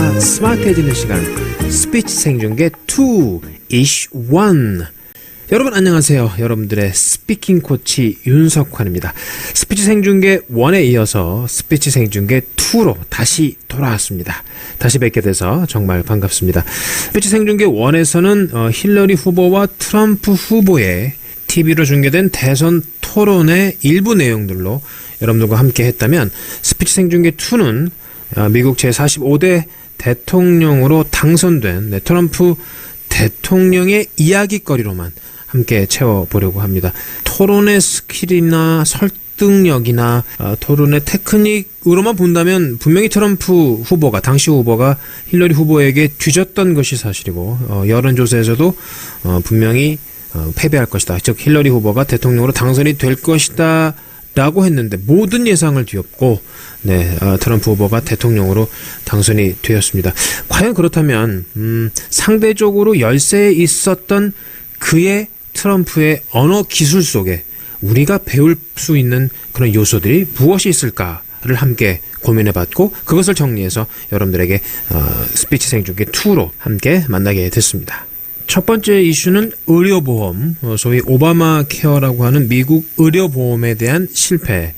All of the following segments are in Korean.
스마트해지는 시간 스피치 생중계 2 ish 1 여러분 안녕하세요. 여러분들의 스피킹 코치 윤석환입니다. 스피치 생중계 1에 이어서 스피치 생중계 2로 다시 돌아왔습니다. 다시 뵙게 돼서 정말 반갑습니다. 스피치 생중계 1에서는 어, 힐러리 후보와 트럼프 후보의 TV로 중계된 대선 토론의 일부 내용들로 여러분들과 함께 했다면 스피치 생중계 2는 어, 미국 제45대 대통령으로 당선된 네, 트럼프 대통령의 이야기거리로만 함께 채워보려고 합니다. 토론의 스킬이나 설득력이나 어, 토론의 테크닉으로만 본다면 분명히 트럼프 후보가 당시 후보가 힐러리 후보에게 뒤졌던 것이 사실이고 어, 여론조사에서도 어, 분명히 어, 패배할 것이다. 즉 힐러리 후보가 대통령으로 당선이 될 것이다. 라고 했는데 모든 예상을 뒤엎고 네 어, 트럼프 후보가 대통령으로 당선이 되었습니다. 과연 그렇다면 음, 상대적으로 열세에 있었던 그의 트럼프의 언어 기술 속에 우리가 배울 수 있는 그런 요소들이 무엇이 있을까를 함께 고민해봤고 그것을 정리해서 여러분들에게 어, 스피치 생중계 2로 함께 만나게 됐습니다. 첫 번째 이슈는 의료보험, 어, 소위 오바마 케어라고 하는 미국 의료보험에 대한 실패.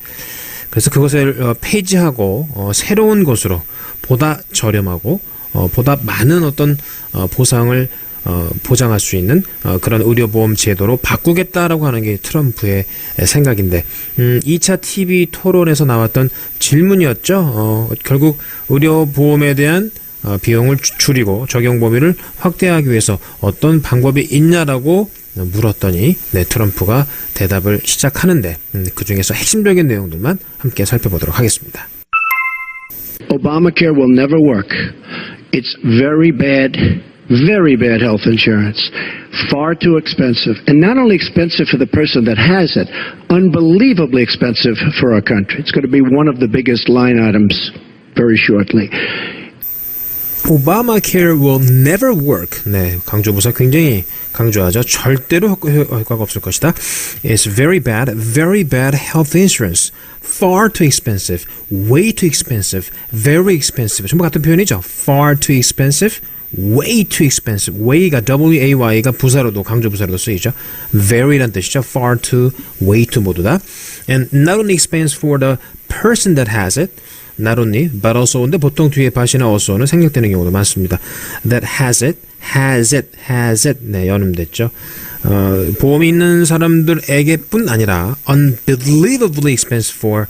그래서 그것을 어, 폐지하고 어, 새로운 것으로 보다 저렴하고 어, 보다 많은 어떤 어, 보상을 어, 보장할 수 있는 어, 그런 의료보험 제도로 바꾸겠다라고 하는 게 트럼프의 생각인데 음, 2차 TV 토론에서 나왔던 질문이었죠. 어, 결국 의료보험에 대한 어, 비용을 주- 줄이고 적용 범위를 확대하기 위해서 어떤 방법이 있냐라고 물었더니 네, 트럼프가 대답을 시작하는데 음, 그 중에서 핵심적인 내용들만 함께 살펴보도록 하겠습니다. Obamacare will never work. It's very bad, very bad health insurance. Far too expensive. And not only expensive for the person that has it, unbelievably expensive for our country. It's going to be one of the biggest line items very shortly. Obamacare will never work. 네, 강조부사 굉장히 강조하죠. 절대로 효과, 효과가 없을 것이다. It's very bad, very bad health insurance. Far too expensive, way too expensive, very expensive. 전부 같은 표현이죠. Far too expensive, way too expensive. way가 W-A-Y가 부사로도 강조부사로도 쓰이죠. very란 뜻이죠. far too, way too 모두 다. And not only expensive for the person that has it, only but also인데 보통 뒤에 baş이나 also는 생략되는 경우도 많습니다. That has it, has it, has it 네 연음됐죠. 어, 보험이 있는 사람들에게뿐 아니라 unbelievably expensive for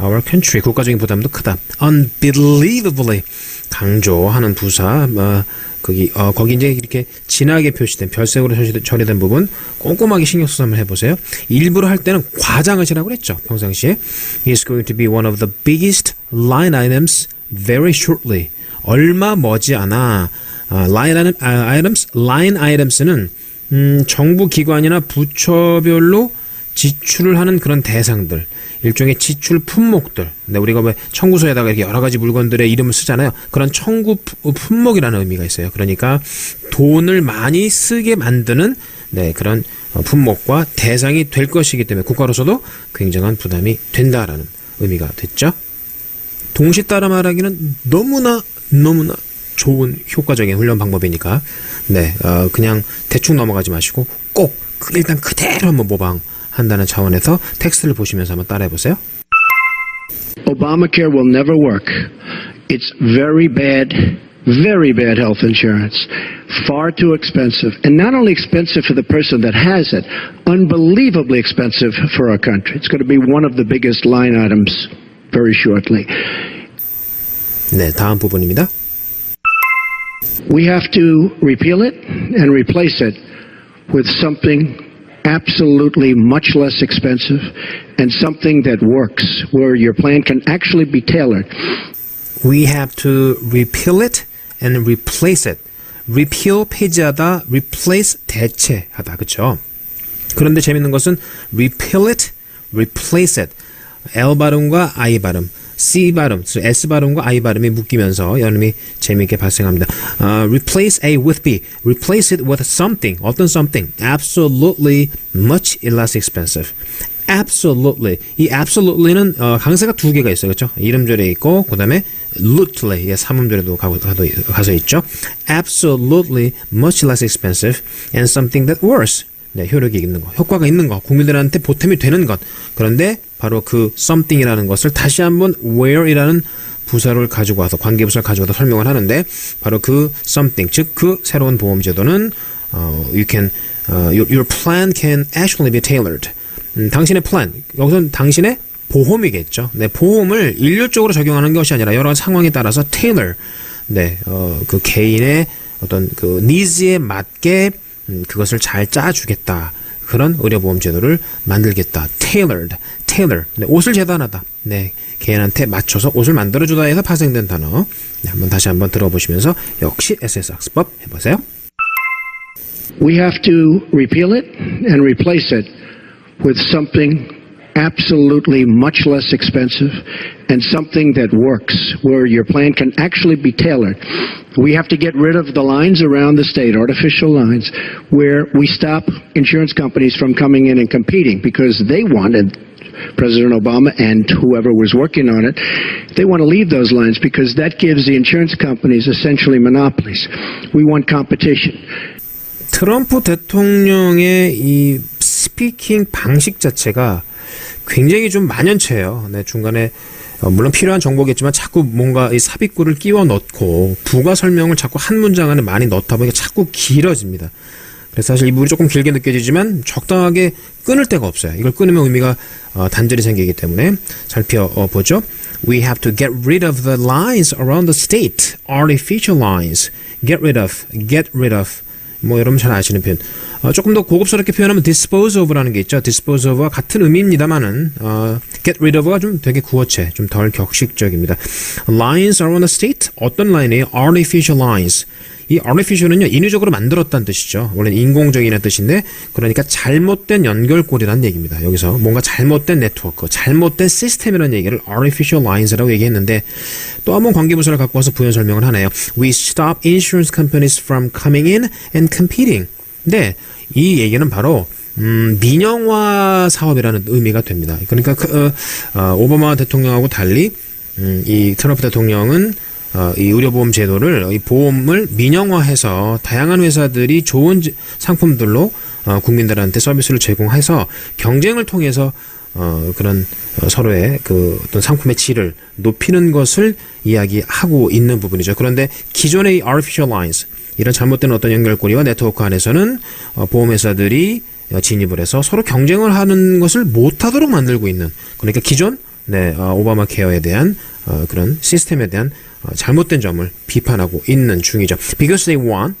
our country 국가적인 부담도 크다. unbelievably 강조하는 부사 어, 거기 어, 거기 이제 이렇게 진하게 표시된 별색으로 처리된 부분 꼼꼼하게 신경 써서 한번 해보세요. 일부러 할 때는 과장하시라고 그랬죠. 평상시에 is going to be one of the biggest line items very shortly. 얼마 머지않아 아, line 아, items, line items는 음, 정부 기관이나 부처별로 지출을 하는 그런 대상들, 일종의 지출 품목들. 근데 우리가 왜 청구서에다가 이렇게 여러 가지 물건들의 이름을 쓰잖아요. 그런 청구 푸- 품목이라는 의미가 있어요. 그러니까 돈을 많이 쓰게 만드는 네, 그런 어, 품목과 대상이 될 것이기 때문에 국가로서도 굉장한 부담이 된다라는 의미가 됐죠. 동시 따라 말하기는 너무나 너무나 좋은 효과적인 훈련 방법이니까 네 어, 그냥 대충 넘어가지 마시고 꼭 그- 일단 그대로 한번 모방한다는 차원에서 텍스트를 보시면서 한번 따라해 보세요. Obamacare will never work. It's very bad, very bad health insurance. Far too expensive. And not only expensive for the person that has it, unbelievably expensive for our country. It's going to be one of the biggest line items very shortly. 네 다음 부분입니다. We have to repeal it and replace it with something absolutely much less expensive and something that works, where your plan can actually be tailored. We have to repeal it and replace it. repeal 폐지하다, replace 대체하다. 그렇죠? 그런데 재밌는 것은 repeal it, replace it. L 발음과 I 발음, C 발음, S 발음과 I 발음이 묶이면서 연음이 재미있게 발생합니다. 어, replace A with B, replace it with something, 어떤 something, absolutely much less expensive. absolutely. 이 absolutely는 어, 강세가 두 개가 있어요. 그렇죠? 이름절에 있고 그다음에 lutely. 예, 삼음절에도 가고, 가도, 가서 있죠. absolutely much less expensive and something that worse. 네, 효력이 있는 거, 효과가 있는 거, 국민들한테 보탬이 되는 것. 그런데 바로 그 something이라는 것을 다시 한번 where이라는 부사를 가지고 와서 관계부사를 가지고 와서 설명을 하는데 바로 그 something 즉 그 새로운 보험 제도는 어, you can 어, your, your plan can actually be tailored. 음, 당신의 플랜 여기서는 당신의 보험이겠죠. 네, 보험을 일률적으로 적용하는 것이 아니라 여러 상황에 따라서 tailor 네, 어, 그 개인의 어떤 그 니즈에 맞게 음, 그것을 잘 짜주겠다. 그런 의료보험 제도를 만들겠다. tailored, tailor. 네, 옷을 재단하다. 네, 개인한테 맞춰서 옷을 만들어주다 해서 파생된 단어. 네, 한번 다시 한번 들어보시면서 역시 SS 학습법 해보세요. We have to repeal it and replace it with something absolutely much less expensive and something that works, where your plan can actually be tailored. We have to get rid of the lines around the state, artificial lines, where we stop insurance companies from coming in and competing because they wanted President Obama and whoever was working on it, they want to leave those lines because that gives the insurance companies essentially monopolies. We want competition. 트럼프 대통령의 이 스피킹 방식 자체가 굉장히 좀 만연체예요. 네, 중간에 어, 물론 필요한 정보겠지만 자꾸 뭔가 이 삽입구를 끼워 넣고 부가 설명을 자꾸 한 문장 안에 많이 넣다 보니까 자꾸 길어집니다. 그래서 사실 이 부분이 조금 길게 느껴지지만 적당하게 끊을 데가 없어요. 이걸 끊으면 의미가 어, 단절이 생기기 때문에 살펴보죠. We have to get rid of the lines around the state, artificial lines. Get rid of, get rid of. 뭐 여러분 잘 아시는 표현. 어, 조금 더 고급스럽게 표현하면 dispose of라는 게 있죠. dispose of와 같은 의미입니다만은 어, get rid of가 좀 되게 구어체, 좀 덜 격식적입니다. lines around the state 어떤 라인이에요? artificial lines. 이 artificial은요 인위적으로 만들었다는 뜻이죠. 원래 는 인공적이라는 뜻인데 그러니까 잘못된 연결고리라는 얘기입니다. 여기서 뭔가 잘못된 네트워크, 잘못된 시스템이라는 얘기를 artificial lines라고 얘기했는데 또 한 번 관계부사를 갖고 와서 부연 설명을 하네요. We stop insurance companies from coming in and competing. 네, 이 얘기는 바로 음, 민영화 사업이라는 의미가 됩니다. 그러니까 그, 어, 어, 오바마 대통령하고 달리 음, 이 트럼프 대통령은 어, 이 의료보험 제도를 이 보험을 민영화해서 다양한 회사들이 좋은 지- 상품들로 어, 국민들한테 서비스를 제공해서 경쟁을 통해서 어, 그런 어, 서로의 그 어떤 상품의 질을 높이는 것을 이야기하고 있는 부분이죠. 그런데 기존의 이 artificial lines 이런 잘못된 어떤 연결고리와 네트워크 안에서는 어, 보험회사들이 어, 진입을 해서 서로 경쟁을 하는 것을 못하도록 만들고 있는 그러니까 기존 네, 어, 오바마 케어에 대한 어, 그런 시스템에 대한 어, 잘못된 점을 비판하고 있는 중이죠. Because they want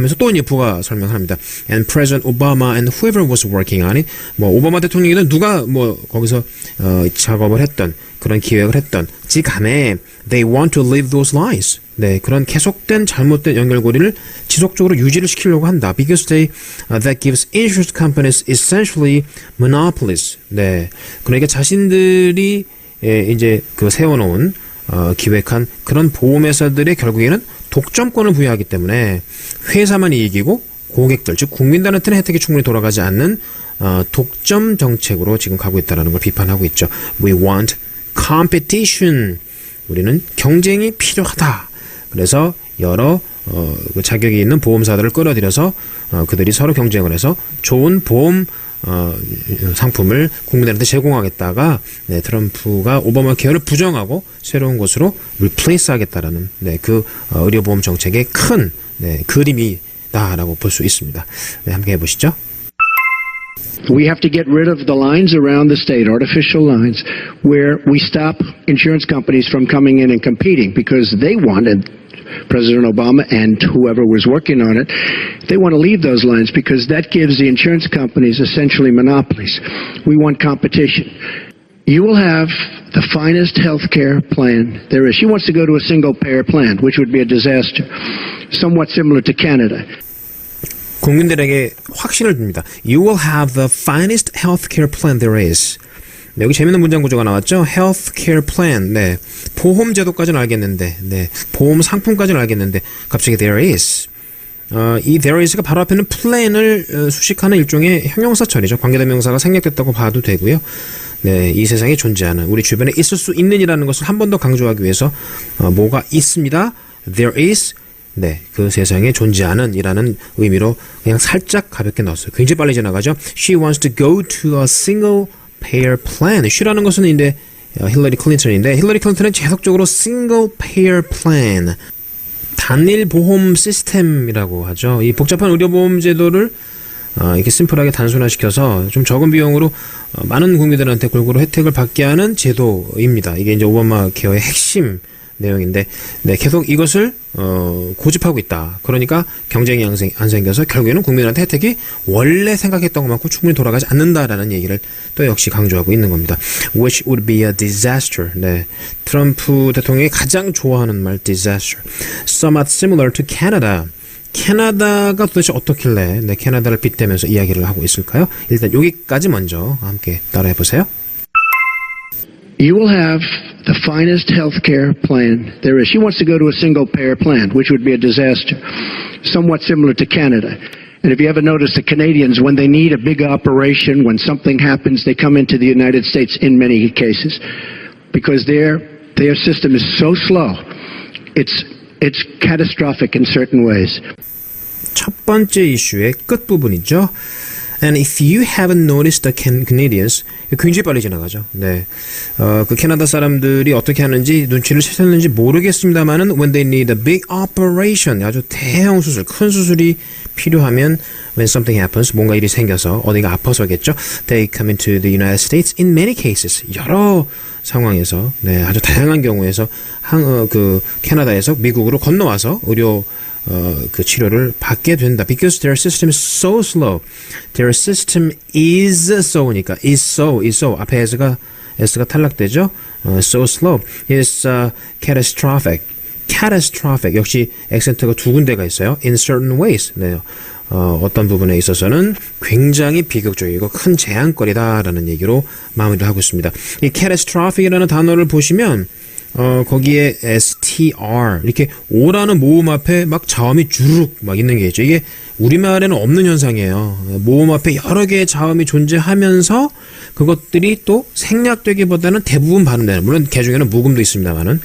하면서 또 이제 부가 설명합니다. And President Obama and whoever was working on it. 뭐 오바마 대통령이든 누가 뭐 거기서 어, 작업을 했던 그런 기획을 했던 지간에 they want to leave those lines. 네, 그런 계속된 잘못된 연결고리를 지속적으로 유지를 시키려고 한다. Because they uh, that gives insurance companies essentially monopolies. 네, 그러니까 자신들이 예, 이제 그 세워놓은 어, 기획한 그런 보험회사들의 결국에는 독점권을 부여하기 때문에 회사만 이익이고 고객들 즉 국민들한테는 혜택이 충분히 돌아가지 않는 어, 독점 정책으로 지금 가고 있다는 걸 비판하고 있죠. We want competition. 우리는 경쟁이 필요하다. 그래서 여러 어, 그 자격이 있는 보험사들을 끌어들여서 어, 그들이 서로 경쟁을 해서 좋은 보험 어, 상품을 국민들한테 제공하겠다가 네, 트럼프가 오바마 케어를 부정하고 새로운 것으로 replace 하겠다라는 네, 그 어, 의료보험 정책의 큰 네, 그림이다라고 볼 수 있습니다. 네, 함께 해보시죠. We have to get rid of the lines around the state, artificial lines, where we stop insurance companies from coming in and competing because they wanted President Obama and whoever was working on it, they want to leave those lines because that gives the insurance companies essentially monopolies. We want competition. You will have the finest health care plan there is. She wants to go to a single payer plan, which would be a disaster, somewhat similar to Canada. 국민들에게 확신을 줍니다. You will have the finest healthcare plan there is. 네, 여기 재밌는 문장 구조가 나왔죠. healthcare plan. 네. 보험 제도까지는 알겠는데, 네. 보험 상품까지는 알겠는데, 갑자기 there is. 어, 이 there is가 바로 앞에는 plan을 어, 수식하는 일종의 형용사 처리죠. 관계대명사가 생략됐다고 봐도 되고요. 네, 이 세상에 존재하는 우리 주변에 있을 수 있는이라는 것을 한 번 더 강조하기 위해서 어, 뭐가 있습니다. There is 네, 그 세상에 존재하는 이라는 의미로 그냥 살짝 가볍게 넣었어요. 굉장히 빨리 지나가죠. She wants to go to a single payer plan. she라는 것은 이제 어, 힐러리 클린턴인데 힐러리 클린턴은 계속적으로 single payer plan 단일 보험 시스템이라고 하죠. 이 복잡한 의료보험 제도를 어, 이렇게 심플하게 단순화시켜서 좀 적은 비용으로 어, 많은 국민들한테 골고루 혜택을 받게 하는 제도입니다. 이게 이제 오바마 케어의 핵심 내용인데, 네, 계속 이것을 어, 고집하고 있다. 그러니까 경쟁이 안, 생겨서 결국에는 국민한테 혜택이 원래 생각했던 것만큼 충분히 돌아가지 않는다라는 얘기를 또 역시 강조하고 있는 겁니다. Which would be a disaster. 네, 트럼프 대통령이 가장 좋아하는 말 disaster. Somewhat similar to Canada. 캐나다가 도대체 어떻길래 네, 캐나다를 빗대면서 이야기를 하고 있을까요? 일단 여기까지 먼저 함께 따라해 보세요. You will have the finest health care plan there is. She wants to go to a single payer plan, which would be a disaster, somewhat similar to Canada. And if you ever notice, the Canadians, when they need a big operation, when something happens, they come into the United States in many cases because their, their system is so slow. It's, it's catastrophic in certain ways. 첫 번째 이슈의 끝부분이죠. And if you haven't noticed the Can- Canadians, 굉장히 빨리 지나가죠. 네. 어, 그 캐나다 사람들이 어떻게 하는지 눈치를 채셨는지 모르겠습니다만은 when they need a big operation, 아주 대형 수술, 큰 수술이 필요하면 when something happens, 뭔가 일이 생겨서 어디가 아파서겠죠. They come into the United States in many cases. 여러 상황에서, 네, 아주 다양한 경우에서 한, 어, 그 캐나다에서 미국으로 건너와서 의료 어, 그 치료를 받게 된다. Because their system is so slow. Their system is so니까 is so, is so. 앞에 s가 s가 탈락되죠. 어, so slow. is uh, catastrophic. catastrophic. 역시 액센트가 두 군데가 있어요. in certain ways. 네. 어, 어떤 부분에 있어서는 굉장히 비극적이고 큰 재앙거리다라는 얘기로 마무리를 하고 있습니다. 이 catastrophic이라는 단어를 보시면 어, 거기에 str 이렇게 오라는 모음 앞에 막 자음이 주르륵 막 있는 게 있죠. 이게 우리말에는 없는 현상이에요. 모음 앞에 여러 개의 자음이 존재하면서 그것들이 또 생략되기보다는 대부분 발음되는 물론 개 중에는 묵음도 있습니다만은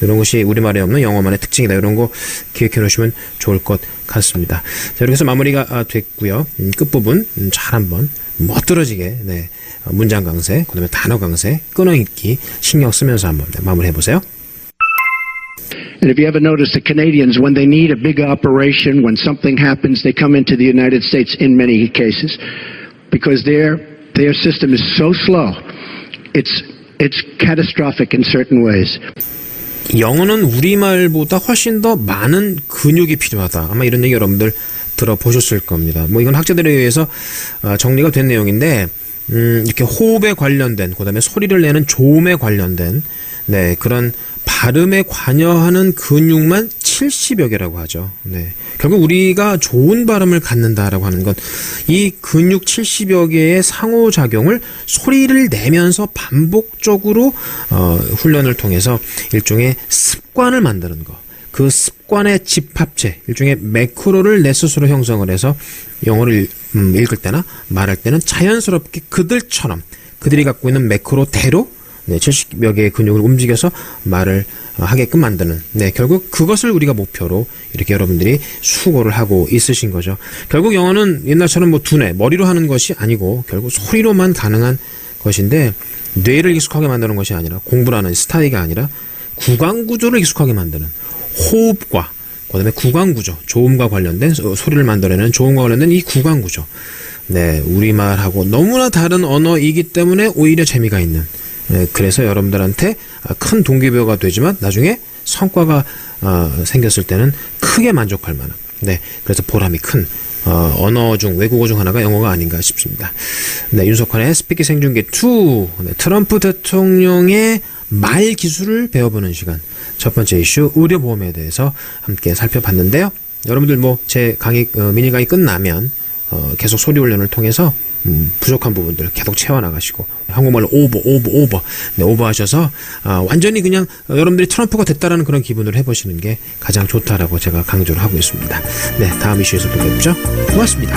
이런 것이 우리말에 없는 영어만의 특징이다. 이런 거 기억해 놓으시면 좋을 것 같습니다. 자, 이렇게 해서 마무리가 아, 됐고요. 음, 끝부분 음, 잘 한번 멋들어지게 네, 어, 문장 강세, 그다음에 단어 강세, 끊어읽기 신경 쓰면서 한번 네, 마무리해 보세요. And if you ever notice, the Canadians, when they need a big operation, when something happens, they come into the United States in many cases because their, their system is so slow. It's, it's catastrophic in certain ways. 영어는 우리말보다 훨씬 더 많은 근육이 필요하다. 아마 이런 얘기 여러분들 들어보셨을 겁니다. 뭐 이건 학자들에 의해서 어, 정리가 된 내용인데 음, 이렇게 호흡에 관련된 그 다음에 소리를 내는 조음에 관련된 네, 그런 발음에 관여하는 근육만 70여 개라고 하죠. 네. 결국 우리가 좋은 발음을 갖는다라고 하는 것, 이 근육 70여 개의 상호작용을 소리를 내면서 반복적으로 어, 훈련을 통해서 일종의 습관을 만드는 것. 그 습관의 집합체, 일종의 매크로를 내 스스로 형성을 해서 영어를 음, 읽을 때나 말할 때는 자연스럽게 그들처럼 그들이 갖고 있는 매크로대로 네, 70여 개의 근육을 움직여서 말을 어, 하게끔 만드는. 네, 결국 그것을 우리가 목표로 이렇게 여러분들이 수고를 하고 있으신 거죠. 결국 영어는 옛날처럼 뭐 두뇌, 머리로 하는 것이 아니고 결국 소리로만 가능한 것인데 뇌를 익숙하게 만드는 것이 아니라 공부라는 스타일이 아니라 구강 구조를 익숙하게 만드는 호흡과 그다음에 구강 구조, 조음과 관련된 소- 소리를 만들어내는 조음과 관련된 이 구강 구조. 네, 우리말하고 너무나 다른 언어이기 때문에 오히려 재미가 있는. 네, 그래서 여러분들한테 아, 큰 동기부여가 되지만 나중에 성과가 어, 생겼을 때는 크게 만족할 만한. 네, 그래서 보람이 큰 어, 언어 중 외국어 중 하나가 영어가 아닌가 싶습니다. 네, 윤석환의 스피키 생중계 2 네, 트럼프 대통령의 말 기술을 배워보는 시간 첫 번째 이슈 의료 보험에 대해서 함께 살펴봤는데요. 여러분들 뭐 제 강의 어, 미니 강의 끝나면 어, 계속 소리 훈련을 통해서 음, 부족한 부분들 계속 채워나가시고 한국말로 오버 오버 오버 네, 오버하셔서 아, 완전히 그냥 어, 여러분들이 트럼프가 됐다라는 그런 기분을 해보시는 게 가장 좋다라고 제가 강조를 하고 있습니다. 네 다음 이슈에서 또 뵙죠. 고맙습니다.